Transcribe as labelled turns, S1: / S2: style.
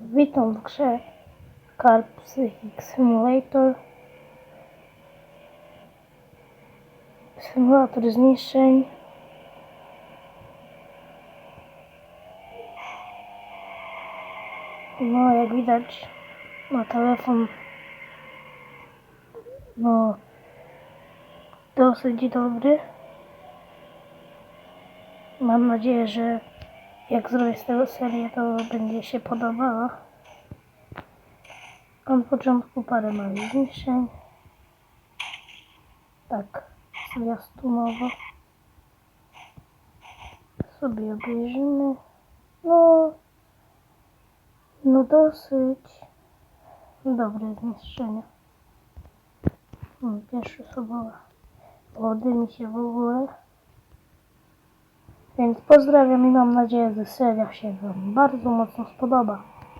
S1: Witam w grze Car Psychic Simulator. Symulator zniszczeń. No, jak widać, na telefon, no, dosyć dobry. Mam nadzieję, że jak zrobię z tego serię, to będzie się podobała. Na początku parę małych zniszczeń. Tak, zwiastunowo. Sobie obejrzymy. No, no dosyć dobre zniszczenia. Hmm, Pierwszy osobowa. Wody mi się w ogóle. Więc pozdrawiam i mam nadzieję, że seria się Wam bardzo mocno spodoba.